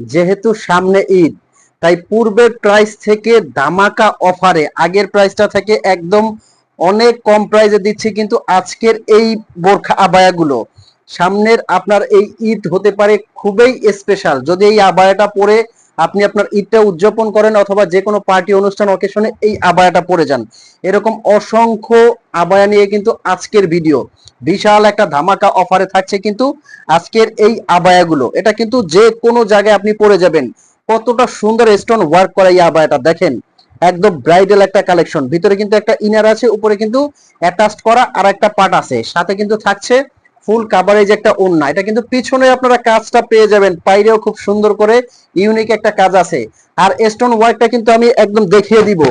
যেহেতু সামনে ঈদ, তাই পূর্বের প্রাইস থেকে ধামাকা অফারে আগের প্রাইসটা থেকে একদম অনেক কম প্রাইসে দিচ্ছি কিন্তু আজকের এই বোরখা আবায়াগুলো। সামনের আপনার এই ঈদ হতে পারে খুবই স্পেশাল যদি এই আবায়াটা পরে আপনি আপনার ঈদটা উদযাপন করেন অথবা যে কোনো পার্টি, অনুষ্ঠান অকেশনে এই আবায়াটা পরে যান। এরকম অসংখ্য আবায়া নিয়ে কিন্তু আজকের ভিডিও বিশাল একটা ধামাকা অফারে থাকছে কিন্তু আজকের এই আবায়াগুলো। এটা কিন্তু যে কোনো জায়গায় আপনি পরে যাবেন। কতটা সুন্দর স্টোন ওয়ার্ক করা এই আবায়াটা, দেখেন। একদম ব্রাইডাল একটা কালেকশন ভিতরে কিন্তু একটা ইনার আছে, উপরে কিন্তু অ্যাটাচড করা আর একটা পার্ট আছে। সাথে কিন্তু থাকছে ফুল কাভারেজ একটা ওন্না এটা কিন্তু পিছনে আপনারা কাজটা পেয়ে যাবেন, বাইরেও খুব সুন্দর করে ইউনিক একটা কাজ আছে। আর স্টোন ওয়ার্কটা কিন্তু আমি একদম দেখিয়ে দিব।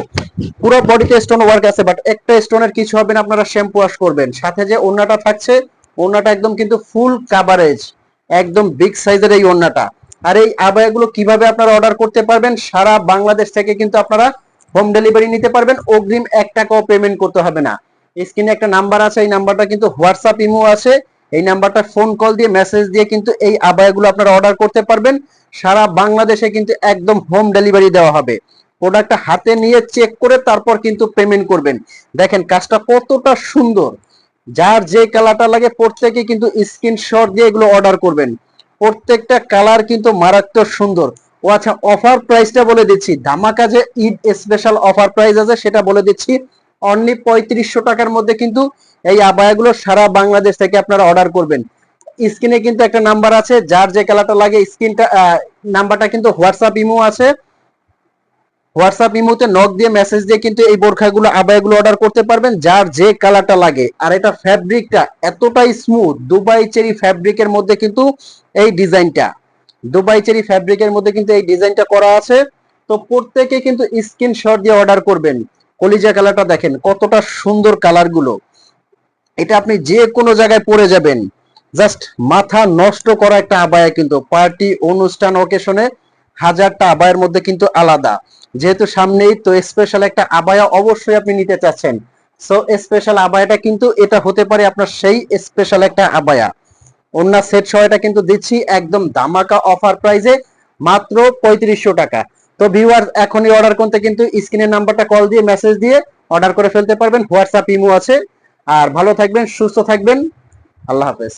পুরো বডিতে স্টোন ওয়ার্ক আছে বাট একটা স্টোনের কিছু হবে না, আপনারা শ্যাম্পু ওয়াশ করবেন। সাথে যে ওন্নাটা থাকছে ওন্নাটা একদম কিন্তু ফুল কাভারেজ একদম বিগ সাইজের এই ওন্নাটা আর এই আবায়াগুলো কীভাবে আপনারা অর্ডার করতে পারবেন, সারা বাংলাদেশ থেকে কিন্তু আপনারা হোম ডেলিভারি নিতে পারবেন। অগ্রিম এক টাকাও পেমেন্ট করতে হবে না। স্ক্রিনে একটা নাম্বার আছে, এই নাম্বারটা কিন্তু হোয়াটসঅ্যাপ ইমো আছে। এই নাম্বারটা ফোন কল দিয়ে মেসেজ দিয়ে কিন্তু এই আবায়াগুলো আপনারা অর্ডার করতে পারবেন। সারা বাংলাদেশে কিন্তু একদম হোম ডেলিভারি দেওয়া হবে। প্রোডাক্টটা হাতে নিয়ে চেক করে তারপর কিন্তু পেমেন্ট করবেন। দেখেন, কাজটা কতটা সুন্দর। যার যে কালারটা লাগে প্রত্যেকে কিন্তু স্ক্রিনশট দিয়ে এগুলো অর্ডার করবেন। প্রত্যেকটা কালার কিন্তু মারাত্মক সুন্দর। ও আচ্ছা অফার প্রাইসটা বলে দিচ্ছি। ধামাকা যে ঈদ স্পেশাল অফার প্রাইস আছে, সেটা বলে দিচ্ছি। অনলি পঁয়ত্রিশশো টাকার মধ্যে কিন্তু এই আবায়াগুলো সারা বাংলাদেশ থেকে আপনারা অর্ডার করবেন। স্ক্রিনে কিন্তু একটা নাম্বার আছে, যার যে কালারটা লাগে স্ক্রিনটা নাম্বারটা কিন্তু হোয়াটসঅ্যাপ ইমো আছে। হোয়াটসঅ্যাপ ইমোতে নক দিয়ে মেসেজ দিয়ে কিন্তু এই বোরখাগুলো, আবায়াগুলো অর্ডার করতে পারবেন, যার যে কালারটা লাগে। আর এটা ফ্যাব্রিকটা এতটাই স্মুথ দুবাই চেরি ফ্যাব্রিকের মধ্যে কিন্তু এই ডিজাইনটা দুবাই চেরি ফ্যাব্রিকের মধ্যে কিন্তু এই ডিজাইনটা করা আছে। তো প্রত্যেকে কিন্তু স্ক্রিনশট দিয়ে অর্ডার করবেন। কলিজা কালারটা দেখেন, কতটা সুন্দর কালারগুলো এটা আপনি যে কোনো জায়গায় পরে যাবেন। জাস্ট মাথা নষ্ট করা একটা আবায়া কিন্তু, পার্টি, অনুষ্ঠান অকেশনে হাজারটা আবায়ের মধ্যে কিন্তু আলাদা। যেহেতু সামনেই তো স্পেশাল একটা আবায়া অবশ্যই আপনি নিতে চাচ্ছেন। সো স্পেশাল আবায়াটা কিন্তু এটা হতে পারে আপনার সেই স্পেশাল একটা আবায়া। অন্য সেট সহ এটা কিন্তু দিচ্ছি একদম ধামাকা অফার প্রাইজে মাত্র পঁয়ত্রিশশো টাকা। তো ভিউয়ার এখনই অর্ডার করতে কিন্তু স্ক্রিনের নাম্বারটা কল দিয়ে মেসেজ দিয়ে অর্ডার করে ফেলতে পারবেন। হোয়াটসঅ্যাপ ইমো আছে। আর ভালো থাকবেন, সুস্থ থাকবেন। আল্লাহ হাফেজ।